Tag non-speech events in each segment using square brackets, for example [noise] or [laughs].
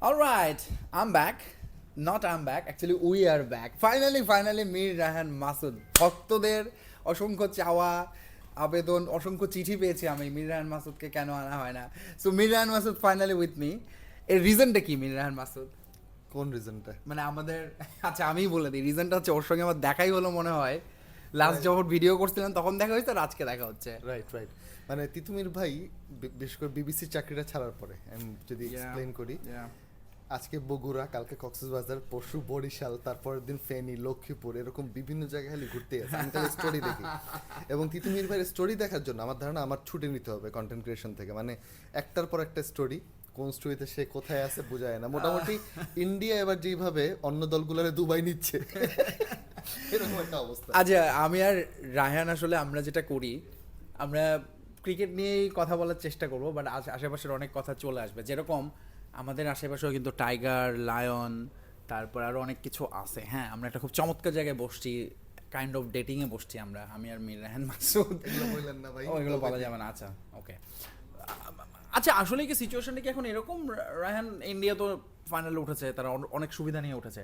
Alright, I'm back. Not I'm back. Actually, we are back. Finally, finally, Mir Rahan Masud ভক্তদের অসংখ্য চাওয়া আবেদন অসংখ্য চিঠি পেয়েছি আমি। মীর রাহান মাসুদকে কেন আনা হয় না? So Mir Rahan Masud finally with me এর রিজনটা কি মীর রাহান মাসুদ কোন রিজনটা মানে আমাদের আচ্ছা আমিই বলে দিই। রিজনটা হচ্ছে ওর সঙ্গে আমার দেখাই হলো মনে হয়। লাস্ট যখন ভিডিও করছিলাম তখন দেখা হয়েছে আর আজকে দেখা হচ্ছে। রাইট রাইট মানে তিতুমির ভাই বিশেষ করে বিবিসি চাকরিটা ছাড়ার পরে আমি যদি এক্সপ্লেইন করি। আজকে বগুড়া, কালকে কক্সবাজার, পরশু বরিশাল, তারপরের দিন ফেনী, লক্ষ্মীপুর, এরকম বিভিন্ন জায়গায় খালি ঘুরতে আমি স্টোরি দেখি। এবং তিতুমির ভাইয়ের স্টোরি দেখার জন্য আমার ধারণা আমার ছুটি নিতে হবে কন্টেন্ট ক্রিয়েশন থেকে। মানে একটার পর একটা স্টোরি কোন স্টোরিতে সে কোথায় আছে বোঝা যায় না। মোটামুটি ইন্ডিয়া এবার যেভাবে অন্য দলগুলোরে দুবাই নিচ্ছে, এরকম একটা অবস্থা। আচ্ছা আমি আর রায়হান আসলে আমরা যেটা করি, আমরা ক্রিকেট নিয়েই কথা বলার চেষ্টা করব বাট আশেপাশের অনেক কথা চলে আসবে। যেরকম আমাদের আশেপাশেও কিন্তু টাইগার লায়ন তারপর আরও অনেক কিছু আছে। হ্যাঁ আমরা একটা খুব চমৎকার জায়গায় বসছি কাইন্ড অফ ডেটিংয়ে বসছি আমরা আমি আর মির রায়হান মাসুদ। এগুলো বললেন না ভাই ও এগুলো বলা যাবে না আচ্ছা ওকে আচ্ছা আসলে কি সিচুয়েশনটা কি এখন এরকম? রায়হান ইন্ডিয়া তো ফাইনালে উঠেছে তারা অনেক সুবিধা নিয়ে উঠেছে।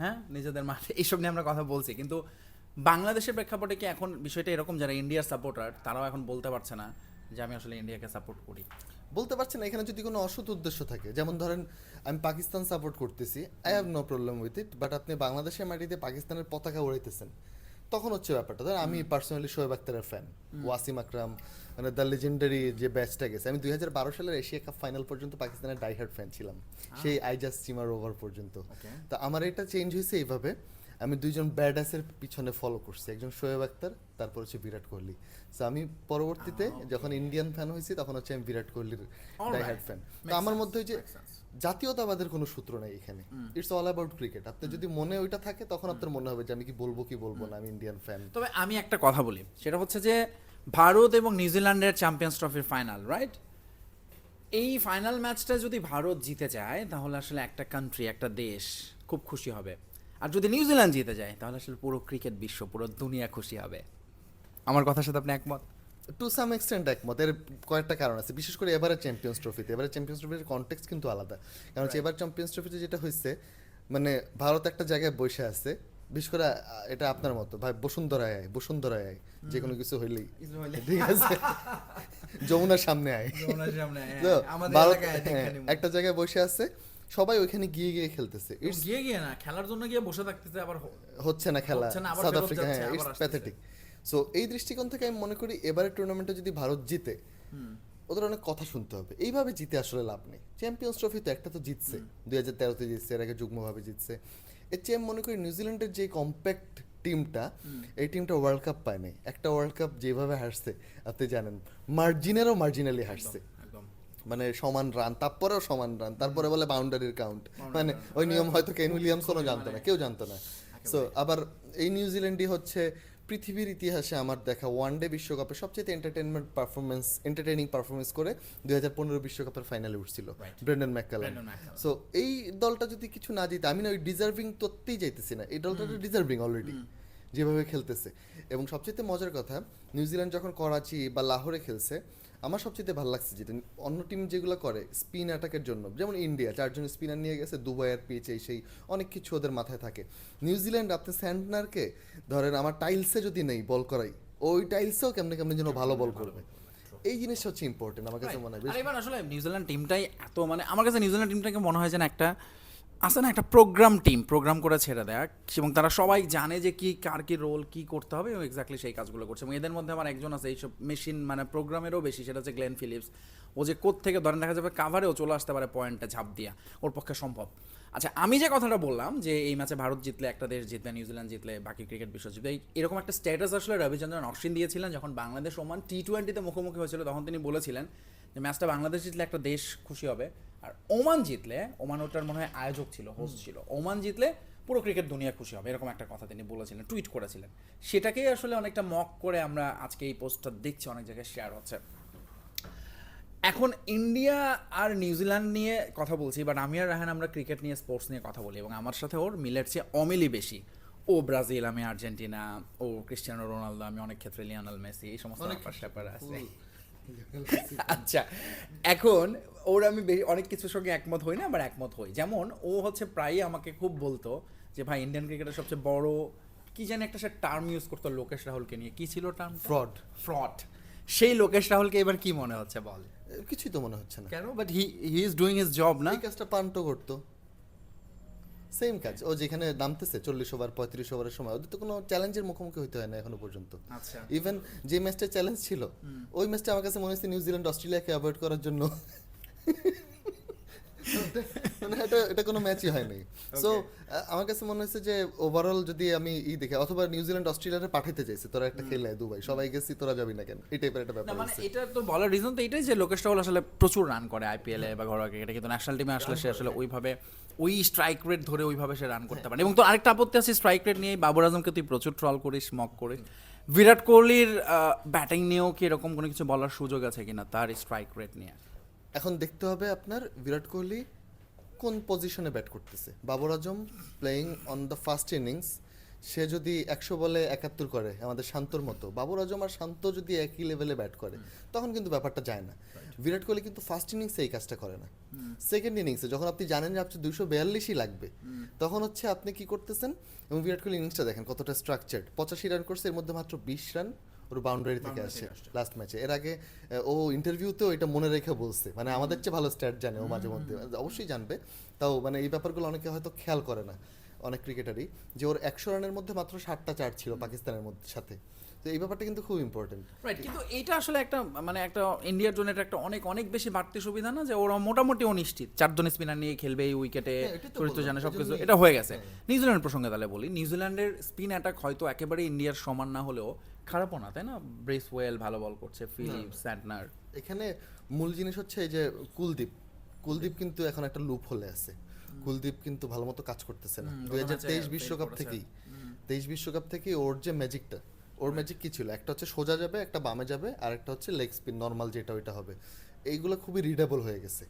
হ্যাঁ নিজেদের মাঠে [laughs] এইসব নিয়ে আমরা কথা বলছি কিন্তু বাংলাদেশের প্রেক্ষাপটে কি এখন বিষয়টা এরকম? যারা ইন্ডিয়ার সাপোর্টার তারাও এখন বলতে পারছে না। যে আমি আসলে ইন্ডিয়াকে সাপোর্ট করি। বলতে পারছি না এখানে যদি কোনো অসৎ উদ্দেশ্য থাকে যেমন ধরেন আমি পাকিস্তান সাপোর্ট করতেছি I have no problem with it but আপনি বাংলাদেশের মাটিতে পাকিস্তানের পতাকা উড়াইতেছেন তখন হচ্ছে ব্যাপারটা। ধরেন আমি পার্সোনালি শোয়েব আক্তারের ফ্যান ওয়াসিম আকরাম মানে দ্য লেজেন্ডারি যে ব্যাচটা গেছে। আমি দুই হাজার বারো সালের এশিয়া কাপ ফাইনাল পর্যন্ত পাকিস্তানের ডাইহার্ড ফ্যান ছিলাম সেই আইজাস চিমার ওভার পর্যন্ত. তো আমার এটা চেঞ্জ হয়েছে এইভাবে। আমি দুইজন ব্যাডাসের পিছনে ফলো করছি। একজন শোয়েব আক্তার তারপর হচ্ছে বিরাট কোহলি। সো আমি পরবর্তীতে যখন ইন্ডিয়ান ফ্যান হয়েছি তখন হচ্ছে আমি বিরাট কোহলির. ডাইহার্ড ফ্যান তো আমার মধ্যে যে জাতীয়তাবাদের কোনো সূত্র নেই এখানে। ইটস অল অ্যাবাউট ক্রিকেট আপনার যদি মনে ওইটা থাকে তখন আপনার মনে হবে যে আমি কি বলব কি বলব না আমি ইন্ডিয়ান ফ্যান তবে আমি একটা কথা বলি। সেটা হচ্ছে যে ভারত এবং নিউজিল্যান্ডের চ্যাম্পিয়ন্স ট্রফির ফাইনাল রাইট এই ফাইনাল ম্যাচটা যদি ভারত জিতে যায় তাহলে আসলে একটা কান্ট্রি একটা দেশ খুব খুশি হবে। আর যদি নিউজিল্যান্ড জিতে যায় তাহলে আসলে পুরো ক্রিকেট বিশ্ব পুরো দুনিয়া খুশি হবে। আমার কথার সাথে আপনি একমত? টু সাম এক্সটেন্ট একমত। এর কয়েকটা কারণ আছে। বিশেষ করে এবারে চ্যাম্পিয়ন্স ট্রফিতে এবারে চ্যাম্পিয়ন্স ট্রফির কনটেক্সট কিন্তু আলাদা। কারণ হচ্ছে এবার চ্যাম্পিয়ন্স ট্রফিতে যেটা হয়েছে মানে ভারত একটা জায়গায় বসে আছে। বিশেষ করে এটা আপনার মতো। ভাই বসুন্ধরায় আয় বসুন্ধরায় আয়। যে কোনো কিছু হইলেই। ঠিক আছে? [laughs] যমুনার সামনে আয়। ভারত হ্যাঁ, একটা জায়গায় বসে আছে। সবাই ওইখানে গিয়ে গিয়ে খেলতেছে। গিয়ে গিয়ে না খেলার জন্য গিয়ে বসে থাকতেছে আবার হচ্ছে না খেলা। সাউথ আফ্রিকা হ্যাঁ ইটস প্যাথেটিক সো এই দৃষ্টিকোণ থেকে আমি মনে করি এবারের টুর্নামেন্টে যদি ভারত জিতে ওদের অনেক কথা শুনতে হবে। এইভাবে জিতে আসলে লাভ নেই। চ্যাম্পিয়ন্স ট্রফি তো একটা তো জিতছে। দুই হাজার তেরোতে জিতছে এর আগে যুগ্মভাবে জিতছে। এর চেয়ে আমি মনে করি নিউজিল্যান্ডের যে কম্প্যাক্ট টিমটা এই টিমটা ওয়ার্ল্ড কাপ পায় নাই। একটা ওয়ার্ল্ড কাপ যেভাবে হারছে আপনি জানেন মার্জিনেরও মার্জিনালি হারছে। মানে সমান রান তারপরেও সমান রান তারপরে বলে বাউন্ডারির কাউন্ট মানে ওই নিয়ম হয়তো কেন উইলিয়ামসনও জানতো না কেউ জানতো না। সো আবার এই নিউজিল্যান্ডই হচ্ছে পৃথিবীর ইতিহাসে আমার দেখা ওয়ান ডে বিশ্বকাপে সবচেয়ে এন্টারটেনমেন্ট পারফরমেন্স এন্টারটেইনিং পারফরমেন্স করে দুই হাজার পনেরো বিশ্বকাপের ফাইনালে উঠছিল. ব্রেন্ডন ম্যাককালাম সো এই দলটা যদি কিছু না জিতে আমি না ওই ডিজার্ভিং তত্ত্বেই যাইতেছি না এই দলটা তো ডিজার্ভিং অলরেডি যেভাবে খেলতেছে। এবং সবচেয়ে মজার কথা নিউজিল্যান্ড যখন করাচি বা লাহোরে খেলছে আমার সবচেয়ে ভালো লাগছে যেটা অন্য টিম যেগুলো করে স্পিন অ্যাটাকের জন্য। যেমন ইন্ডিয়া চারজন স্পিনার নিয়ে গেছে দুবাইয়ের পিচ এই সেই অনেক কিছু ওদের মাথায় থাকে। নিউজিল্যান্ড আপনি স্যান্টনারকে ধরেন আমার টাইলসে যদি নেই বল করাই ওই টাইলসেও কেমনে কেমনে যেন ভালো বল করবে। এই জিনিসটা হচ্ছে ইম্পর্টেন্ট আমার কাছে মনে হয়। আসলে নিউজিল্যান্ড টিমটাই এত মানে আমার কাছে নিউজিল্যান্ড টিমটাকে মনে হয় যেন একটা আছে না একটা প্রোগ্রাম টিম প্রোগ্রাম করে ছেড়ে দেয়। এবং তারা সবাই জানে যে কি, কার কি রোল কি করতে হবে এবং এক্স্যাক্টলি সেই কাজগুলো করছে। এবং এদের মধ্যে আমার একজন আছে, এইসব মেশিন মানে প্রোগ্রামেরও বেশি, সেটা হচ্ছে গ্লেন ফিলিপস ও যে কোথ থেকে ধরেন দেখা যাবে কাভারেও চলে আসতে পারে পয়েন্টটা ঝাঁপ দিয়া। ওর পক্ষে সম্ভব। আচ্ছা আমি যে কথাটা বললাম যে এই ম্যাচে ভারত জিতলে একটা দেশ জিতলে নিউজিল্যান্ড জিতলে, বাকি ক্রিকেট বিশ্ব এই- এরকম একটা স্ট্যাটাস আসলে রবিচন্দ্রন অশ্বিন দিয়েছিলেন যখন বাংলাদেশ ওমান টি টোয়েন্টিতে মুখোমুখি হয়েছিল, তখন তিনি বলেছিলেন যে ম্যাচটা বাংলাদেশ জিতলে একটা দেশ খুশি হবে। আর ওমান জিতলে, ওমান ওটার মনে হয় আয়োজক ছিল হোস্ট ছিল, ওমান জিতলে পুরো ক্রিকেট দুনিয়া খুশি হবে, এরকম একটা কথা তিনি বলেছিলেন টুইট করেছিলেন। সেটাকেই আসলে অনেকটা মক করে আমরা আজকে এই পোস্টটা দেখছি, অনেক জায়গায় শেয়ার হচ্ছে। এখন ইন্ডিয়া আর নিউজিল্যান্ড নিয়ে কথা বলছি বাট আমি আর রাহান আমরা ক্রিকেট নিয়ে স্পোর্টস নিয়ে কথা বলি এবং আমার সাথে ওর মিলের চেয়ে অমিলি বেশি। ও ব্রাজিল আমি আর্জেন্টিনা ও ক্রিস্টিয়ানো রোনালদো আমি অনেক ক্ষেত্রে লিওনাল মেসি এই সমস্ত ব্যাপার স্যাপার আছে। [laughs] আচ্ছা এখন ওর আমি অনেক কিছুর সঙ্গে একমত হই না আবার একমত হই। যেমন ও হচ্ছে প্রায়ই আমাকে খুব বলতো যে ভাই ইন্ডিয়ান ক্রিকেটের সবচেয়ে বড় কি জানি একটা সে টার্ম ইউজ করতো লোকেশ রাহুলকে নিয়ে। কি ছিল টার্ম ফ্রড ফ্রড সেই লোকেশ রাহুলকে এবার কি মনে হচ্ছে বল? কিছুই তো মনে হচ্ছে না। কেন? But he he is doing his job না? এই কাজটা পান্ত করতো। সেম কাজ। ও যেখানে নামতেছে চল্লিশ ওভার পঁয়ত্রিশ ওভারের সময় ওদের তো কোনো চ্যালেঞ্জের মুখোমুখি হতে হয় না এখনও পর্যন্ত। আচ্ছা। ইভেন যে ম্যাচটা চ্যালেঞ্জ ছিল ওই ম্যাচটা আমার কাছে মনে হচ্ছে নিউজিল্যান্ড অস্ট্রেলিয়াকে অ্যাভয়েড করার জন্য। [laughs] মানে এটা এটা কোনো ম্যাচই হয়নি সো আমার কাছে মনে হচ্ছে যে ওভারঅল যদি আমি ই দেখে অথবা নিউজিল্যান্ড অস্ট্রেলিয়াতে পাঠাতে চাইছে তোরা একটা খেলে দুবাই সবাই গেছি তোরা যাবি না কেন? এই টাইপের একটা ব্যাপার মানে এটা তো বলার রিজন তো এটাই যে লোকেশ রাহুল আসলে প্রচুর রান করে আইপিএলে বা ঘরোয়া ক্রিকেটে কিন্তু ন্যাশনাল টিমে আসলে সে আসলে ওইভাবে ওই স্ট্রাইক রেট ধরে ওইভাবে সে রান করতে পারে। এবং তো আরেকটা আপত্তি আছে স্ট্রাইক রেট নিয়ে বাবর আজমকে তুই প্রচুর ট্রল করিস মক করিস। বিরাট কোহলির ব্যাটিং নিয়েও কি এরকম কোনো কিছু বলার সুযোগ আছে কিনা তার স্ট্রাইক রেট নিয়ে? এখন দেখতে হবে আপনার বিরাট কোহলি কোন পজিশনে ব্যাট করতেছে। Babar Azam playing on the first innings সে যদি একশো বলে একাত্তর করে আমাদের শান্তর মতো বাবর আজম আর শান্ত যদি একই লেভেলে ব্যাট করে তখন কিন্তু ব্যাপারটা যায় না। বিরাট কোহলি কিন্তু ফার্স্ট ইনিংসে এই কাজটা করে না। সেকেন্ড ইনিংসে যখন আপনি জানেন যে আপনার দুশো বিয়াল্লিশই লাগবে তখন হচ্ছে আপনি কি করতেছেন? এবং বিরাট কোহলি ইনিংসটা দেখেন কতটা স্ট্রাকচার্ড পঁচাশি রান করছে এর মধ্যে মাত্র বিশ রান ওর বাউন্ডারি থেকে আসে লাস্ট ম্যাচে এর আগে ও ইন্টারভিউতেও এটা মনে রেখে বলছে মানে আমাদের চেয়ে ভালো স্ট্যাট জানে ও মাঝে মধ্যে। অবশ্যই জানবে। তাও মানে এই ব্যাপারগুলো অনেকে হয়তো খেয়াল করে না অনেক ক্রিকেটারই যে ওর একশো রানের মধ্যে মাত্র ষাটটা চার ছিল পাকিস্তানের মধ্যে সাথে। তো এই ব্যাপারটা কিন্তু খুব ইম্পর্টেন্ট রাইট কিন্তু এটা আসলে একটা মানে একটা ইন্ডিয়ার জন্য এটা একটা অনেক অনেক বেশি বাড়তি সুবিধা না যে ওরা মোটামুটি অনিশ্চিত। চারজন স্পিনার নিয়ে খেলবে এই উইকেটে হ্যাঁ, চরিত্র জানে সব কিছু এটা হয়ে গেছে। নিউজিল্যান্ড প্রসঙ্গে তাহলে বলি। নিউজিল্যান্ডের স্পিন অ্যাটাক হয়তো একেবারে ইন্ডিয়ার সমান না হলেও খারাপও না তাই না? ব্রেস ওয়েল ভালো বল করছে ফিলিপ স্যান্টনার এখানে মূল জিনিস হচ্ছে এই যে কুলদীপ। কুলদীপ কিন্তু এখন একটা লুপ হলে আছে কুলদীপ কিন্তু ভালো মতো কাজ করতেছে না। দু দুই হাজার তেইশ বিশ্বকাপ থেকেই। তেইশ বিশ্বকাপ থেকে ওর যে ম্যাজিকটা ওর ম্যাজিক কি ছিল? একটা হচ্ছে সোজা যাবে একটা বামে যাবে আর একটা হচ্ছে লেগ স্পিন নর্মাল যেটা ওইটা হবে। এইগুলো খুবই রিডেবল হয়ে গেছে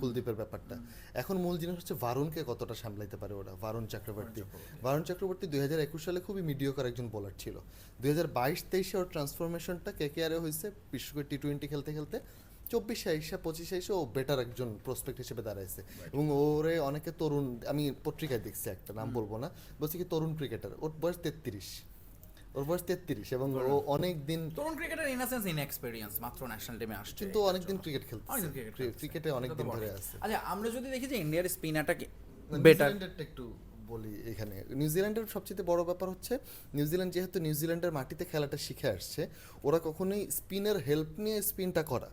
কুলদীপের ব্যাপারটা। এখন মূল জিনিস হচ্ছে বারুণকে কতটা সামলাইতে পারে ওরা বারুণ চক্রবর্তী। বারুণ চক্রবর্তী। দুই হাজার একুশ সালে খুবই মিডিয়কর একজন বোলার ছিল। দুই হাজার বাইশ তেইশে ওর ট্রান্সফরমেশনটা কে কে আরে হয়েছে বিশেষ করে টি টোয়েন্টি খেলতে খেলতে। চব্বিশ আইসা পঁচিশে এসে ও বেটার একজন প্রসপেক্ট হিসেবে দাঁড়াইছে। এবং ওরে অনেকে তরুণ আমি পত্রিকায় দেখছি একটা নাম বলব না বলছি কি তরুণ ক্রিকেটার ওর বয়স তেত্রিশ। ওর বয়স তেত্রিশ এবং ও অনেক দিন তরুণ ক্রিকেটার ইন সেন্স ইন মাত্র ন্যাশনাল টিমে আসছে। কিন্তু অনেক দিন ক্রিকেট অনেকদিন ক্রিকেটে অনেক দিন ধরে আছে। আচ্ছা আমরা যদি দেখি যে ইন্ডিয়ার স্পিন অ্যাটাক বেটার একটু বলি এখানে। নিউজিল্যান্ডের সবচেয়ে বড় ব্যাপার হচ্ছে নিউজিল্যান্ড যেহেতু নিউজিল্যান্ডের মাটিতে খেলাটা শিখে আসছে ওরা কখনোই স্পিনের হেল্প নিয়ে স্পিনটা করা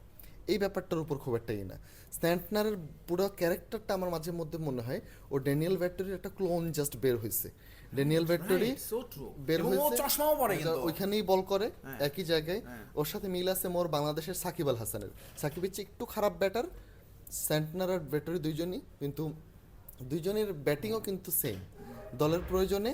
এই ব্যাপারটার উপর খুব একটা ই না। স্ট্যান্টনারের পুরো ক্যারেক্টারটা আমার মাঝে মধ্যে মনে হয় ও ড্যানিয়েল ভ্যাক্টরির একটা ক্লোন জাস্ট বের হয়েছে ড্যানিয়েল ভ্যাক্টরি সো ট্রু বের হয়েছে চশমাও পরে কিন্তু। ওইখানেই বল করে হ্যাঁ। একই জায়গায়। হ্যাঁ। ওর সাথে মিল আছে মোর বাংলাদেশের সাকিব আল হাসানের। সাকিবের চেয়ে একটু খারাপ ব্যাটার স্যান্টনার আর ব্যাটারি দুইজনই কিন্তু দুইজনের ব্যাটিংও কিন্তু সেম দলের প্রয়োজনে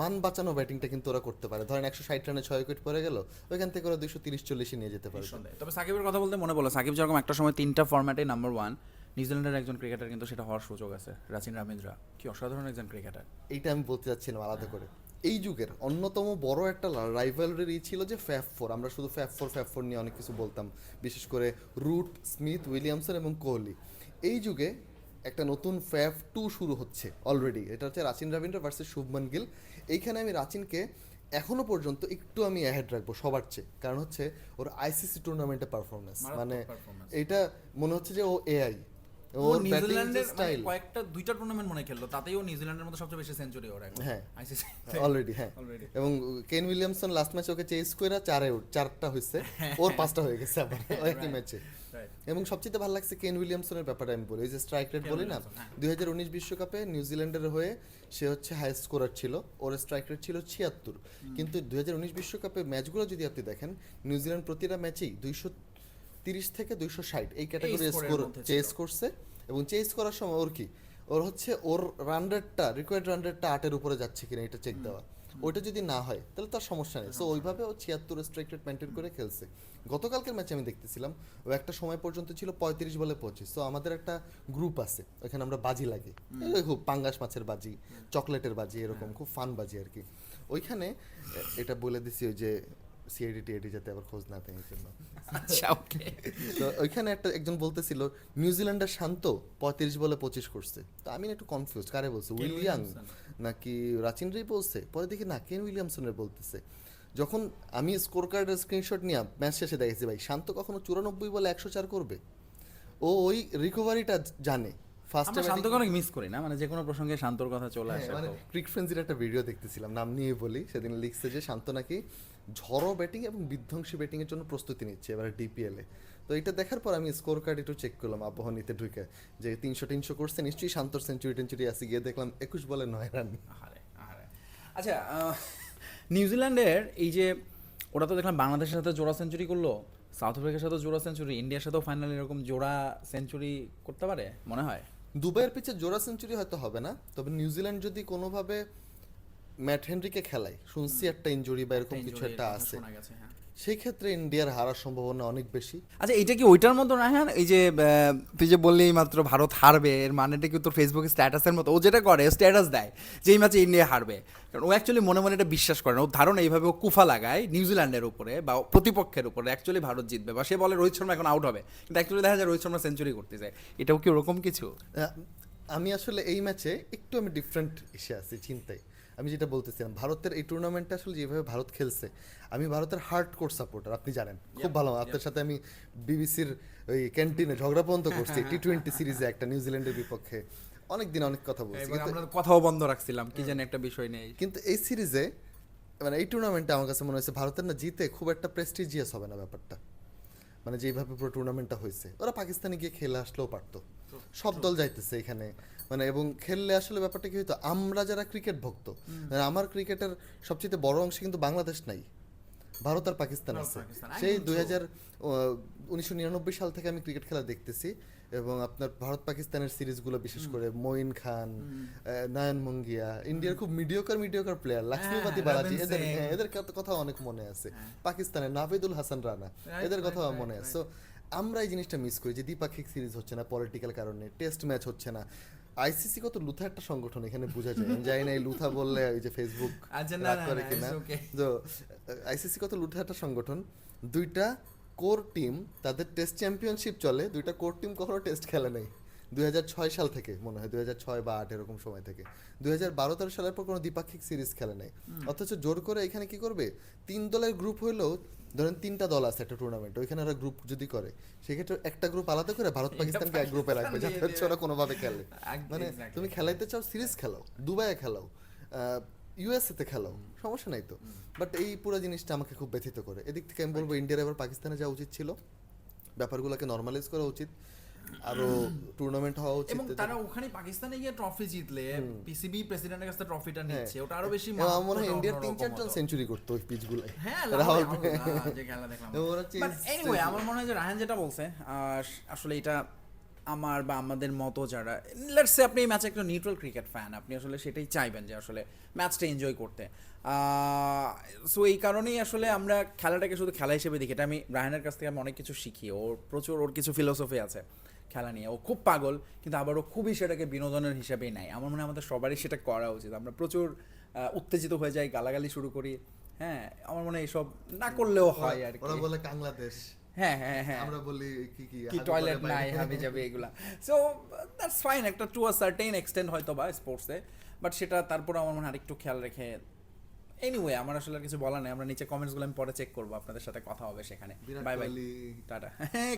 মান বাঁচানো ব্যাটিংটা কিন্তু ওরা করতে পারে। ধরেন একশো ষাট রানে ছয় উইকেট পড়ে গেল ওইখান থেকে ওরা দুইশো তিরিশ চল্লিশে নিয়ে যেতে পারে। তবে সাকিবের কথা বলতে মনে পড়ল সাকিব যেরকম একটা সময় তিনটা ফরম্যাটে নাম্বার ওয়ান নিউজিল্যান্ডের একজন ক্রিকেটার কিন্তু সেটা হওয়ার সুযোগ আছে রাচিন রামিন্দ্রা। কি অসাধারণ একজন ক্রিকেটার। এইটা আমি বলতে চাচ্ছিলাম আলাদা করে। এই যুগের অন্যতম বড় একটা রাইভালরি ছিল যে ফ্যাফ ফোর আমরা শুধু ফ্যাফ ফোর ফ্যাফ ফোর নিয়ে অনেক কিছু বলতাম বিশেষ করে রুট স্মিথ উইলিয়ামসন এবং কোহলি। এই যুগে একটা নতুন ফ্যাফ টু শুরু হচ্ছে অলরেডি এটা হচ্ছে রাচিন রবীন্দ্র ভার্সেস শুভমান গিল। এইখানে আমি রাচিনকে এখনও পর্যন্ত একটু আমি অ্যাহেড রাখব সবার চেয়ে। কারণ হচ্ছে ওর আইসিসি টুর্নামেন্টে পারফরমেন্স মানে এটা মনে হচ্ছে যে ও এআই ও নিউজিল্যান্ডের মানে কয়েকটা দুইটা টুর্নামেন্ট মনে খেললো। তাতেই ও নিউজিল্যান্ডের মতো সবচেয়ে বেশি সেঞ্চুরি ওর এখন। হ্যাঁ। অলরেডি হ্যাঁ এবং কেন উইলিয়ামসন লাস্ট ম্যাচে ওকে চেস করে চারে চারটা হয়েছে [laughs] ওর পাঁচটা হয়ে গেছে আবার [laughs] একই ম্যাচে এবং সবচেয়ে ভালো লাগছে কেন উইলিয়ামসনের ব্যাপারটা আমি বলি। যে স্ট্রাইক রেট বলি না? হ্যাঁ। দুই হাজার উনিশ বিশ্বকাপে নিউজিল্যান্ডের হয়ে সে হচ্ছে হাইস্ট স্কোরার ছিল। ওর স্ট্রাইক রেট ছিল ছিয়াত্তর। কিন্তু দুই হাজার উনিশ বিশ্বকাপে ম্যাচগুলো যদি আপনি দেখেন নিউজিল্যান্ড প্রতিটা ম্যাচেই দুইশো তিরিশ থেকে দুইশো ষাট এই ক্যাটাগরি স্কোর চেস করছে। এবং চেস করার সময় ওর কি? ওর হচ্ছে ওর রান রেটটা রিকোয়ার্ড রান রেটটা আটের উপরে যাচ্ছে কিনা এটা চেক দেওয়া। ওইটা যদি না হয় তাহলে তার সমস্যা নেই। সো ওইভাবে ও ছিয়াত্তর স্ট্রাইক রেট মেনটেন করে খেলছে। গতকালকের ম্যাচে আমি দেখতেছিলাম ও একটা সময় পর্যন্ত ছিল পঁয়ত্রিশ বলে পঁচিশ। সো আমাদের একটা গ্রুপ আছে ওখানে আমরা বাজি লাগে। খুব পাঙ্গাস মাছের বাজি চকলেটের বাজি এরকম খুব ফান বাজি আর কি। ওইখানে এটা বলে দিছি ওই যে সিআইডি টিআইডি যাতে আবার খোঁজ না দেয় জন্য আচ্ছা ওকে তো ওইখানে একটা একজন বলতেছিল নিউজিল্যান্ডের শান্ত পঁয়ত্রিশ বলে পঁচিশ করছে। তো আমি একটু কনফিউজ কারে বলছে? উইলিয়াম নাকি রাচিনরাই বলছে? পরে দেখি না কেন উইলিয়ামসনের বলতেছে। যখন আমি স্কোর কার্ডের স্ক্রিনশট নিয়ে ম্যাচ শেষে দেখেছি ভাই শান্ত কখনো চুরানব্বই বলে একশো চার করবে? ও ওই রিকভারিটা জানে। ফার্স্ট শান্তকে অনেক মিস করি না মানে যে কোনো প্রসঙ্গে শান্তর কথা চলে আসে মানে ক্রিক ফ্রেন্সির একটা ভিডিও দেখতেছিলাম নাম নিয়ে বলি সেদিন লিখছে যে শান্ত নাকি ঝড়ো ব্যাটিং এবং বিধ্বংসী ব্যাটিং এর জন্য প্রস্তুতি নিচ্ছে এবার ডিপিএল এ। তো এটা দেখার পর আমি স্কোর কার্ড একটু চেক করলাম আবহানিতে ঢুকে। যে তিনশো তিনশো করছে নিশ্চয়ই শান্তর সেঞ্চুরি টেঞ্চুরি আছে গিয়ে দেখলাম একুশ বলে নয় রান। আচ্ছা নিউজিল্যান্ডের এই যে ওরা তো দেখলাম বাংলাদেশের সাথে জোড়া সেঞ্চুরি করল সাউথ আফ্রিকার সাথে জোড়া সেঞ্চুরি ইন্ডিয়ার সাথেও ফাইনালি এরকম জোড়া সেঞ্চুরি করতে পারে মনে হয়? দুবাইয়ের পিছে জোড়া সেঞ্চুরি হয়তো হবে না তবে নিউজিল্যান্ড যদি কোনোভাবে ম্যাট হেনরিকে খেলায়। শুনছি একটা ইনজুরি বা এরকম কিছু একটা আছে। হ্যাঁ। সেই ক্ষেত্রে ইন্ডিয়ার হারার সম্ভাবনা অনেক বেশি। আচ্ছা এটা কি ওইটার মতো না হ্যাঁ? এই যে তুই যে বললি মাত্র ভারত হারবে এর মানেটা কি তোর ফেসবুকে স্ট্যাটাসের মতো? ও যেটা করে স্ট্যাটাস দেয় যে এই ম্যাচে ইন্ডিয়া হারবে। কারণ ও অ্যাকচুয়ালি মনে মনে এটা বিশ্বাস করে না। ও ধারণা এইভাবে ও কুফা লাগায় নিউজিল্যান্ডের উপরে বা প্রতিপক্ষের উপরে। অ্যাকচুয়ালি ভারত জিতবে বা সে বলে রোহিত শর্মা এখন আউট হবে। কিন্তু অ্যাকচুয়ালি দেখা যায় রোহিত শর্মা সেঞ্চুরি করতে যায় এটাও কি ওরকম কিছু? আমি আসলে এই ম্যাচে একটু আমি ডিফারেন্ট এসে আছি চিন্তায়। আমি যেটা বলতেছিলাম ভারতের এই টুর্নামেন্টটা আসলে যেভাবে ভারত খেলছে আমি ভারতের হার্ড কোর সাপোর্টার আপনি জানেন খুব ভালো আপনার সাথে আমি বিবিসির ওই ক্যান্টিনে ঝগড়া পর্যন্ত করছি টি টোয়েন্টি সিরিজে একটা নিউজিল্যান্ডের বিপক্ষে অনেক দিন অনেক কথা বলছি কিন্তু আমরা কথাও বন্ধ রাখছিলাম কি জানি একটা বিষয় নেই কিন্তু এই সিরিজে মানে এই টুর্নামেন্টে আমার কাছে মনে হয়েছে ভারতের না জিতে খুব একটা প্রেস্টিজিয়াস হবে না ব্যাপারটা। মানে যেভাবে পুরো টুর্নামেন্টটা হয়েছে ওরা পাকিস্তানে গিয়ে খেলে আসলেও পারতো। সব দল যাইতেছে এখানে মানে এবং খেললে আসলে ব্যাপারটা কি হতো আমরা যারা ক্রিকেট ভক্ত মানে আমার ক্রিকেটের সবচেয়ে বড় অংশ কিন্তু বাংলাদেশ নাই। ভারত আর পাকিস্তান আছে। সেই দুই হাজার উনিশশো নিরানব্বই সাল থেকে আমি ক্রিকেট খেলা দেখতেছি এবং আপনার ভারত পাকিস্তানের সিরিজগুলো বিশেষ করে মঈন খান নয়ন মঙ্গিয়া ইন্ডিয়ার খুব mediocre mediocre player Lakshmipathy Balaji এদের হ্যাঁ, এদের কথা- কথা অনেক মনে আছে। হ্যাঁ। পাকিস্তানের নাভিদুল হাসান রানা এদের কথা মনে আছে। আমরা এই জিনিসটা মিস করি যে দ্বিপাক্ষিক সিরিজ হচ্ছে না পলিটিক্যাল কারণে টেস্ট ম্যাচ হচ্ছে না। আইসিসি কত? লুথা একটা সংগঠন এখানে বোঝা যায়। আমি জানি না এই লুথা বললে ওই যে ফেসবুক আচ্ছা, করে কিনা। তো আইসিসি কত? লুথা একটা সংগঠন। দুইটা কোর টিম তাদের টেস্ট চ্যাম্পিয়নশিপ চলে। দুইটা কোর টিম কখনো টেস্ট খেলে নেই। দুই হাজার ছয় সাল থেকে মনে হয় দুই ছয় বা আট এরকম সময় থেকে। দুই হাজার বারো তেরো সালের পর কোনো দ্বিপাক্ষিক সিরিজ খেলে নেই। অথচ জোর করে এখানে কি করবে? তিন দলের গ্রুপ হইলেও ধরেন তিনটা দল আছে একটা টুর্নামেন্ট ওইখানে ওরা গ্রুপ যদি করে সেক্ষেত্রে একটা গ্রুপ আলাদা করে ভারত পাকিস্তানকে এক গ্রুপে রাখবে যাতে হচ্ছে ওরা কোনোভাবে খেলে। মানে তুমি খেলাইতে চাও সিরিজ খেলাও দুবাইয়ে খেলাও ইউএসএতে খেলাও সমস্যা নাই তো। বাট এই পুরো জিনিসটা আমাকে খুব ব্যথিত করে। এদিক থেকে আমি বলব ইন্ডিয়ার এবার পাকিস্তানে যাওয়া উচিত ছিল। ব্যাপারগুলোকে নর্মালাইজ করা উচিত। আরও টুর্নামেন্ট হওয়া উচিত এবং তারা ওখানে পাকিস্তানে গিয়ে ট্রফি জিতলে পিসিবি প্রেসিডেন্টের কাছে ট্রফিটা হ্যাঁ। নিচ্ছে ওটা আরও বেশি আমার মনে হয় ইন্ডিয়ার তিন চারজন সেঞ্চুরি করতো ওই হ্যাঁ রাহুল হ্যাঁ, যে খেলা দেখলাম। anyway, আমার মনে হয় যে রাহান যেটা বলছে আসলে এটা আমার বা আমাদের মতো যারা লেটস সে আপনি এই ম্যাচে একটা নিউট্রাল ক্রিকেট ফ্যান আপনি আসলে সেটাই চাইবেন যে আসলে ম্যাচটা এনজয় করতে। সো এই কারণেই আসলে আমরা খেলাটাকে শুধু খেলা হিসেবে দেখি এটা আমি রাহানের কাছ থেকে আমি অনেক কিছু শিখি ওর প্রচুর ওর কিছু ফিলোসফি আছে। খেলা নিয়ে। ও খুব পাগল কিন্তু আবার ও খুবই সেটাকে বিনোদনের হিসাবেই নেয়। আমার মনে হয় আমাদের সবারই সেটা করা উচিত। আমরা প্রচুর উত্তেজিত হয়ে যাই গালাগালি শুরু করি। হ্যাঁ আমার মনে হয় এসব না করলেও হয় আর ওরা বলে বাংলাদেশ হ্যাঁ হ্যাঁ হ্যাঁ। আমরা বলি কি কি কি টয়লেট নাই হাবি যাবে এগুলা। সো দ্যাটস ফাইন একটা টু আ সার্টেন এক্সটেন্ড হয়তো বা স্পোর্টসে বাট সেটা তারপর আমার মনে হয় আরেকটু খেয়াল রেখে এনিওয়ে আমার আসলে আর কিছু বলার নেই। আমরা নিচে কমেন্টসগুলো আমি পরে চেক করব। আপনাদের সাথে কথা হবে সেখানে। Bye bye tata. [laughs]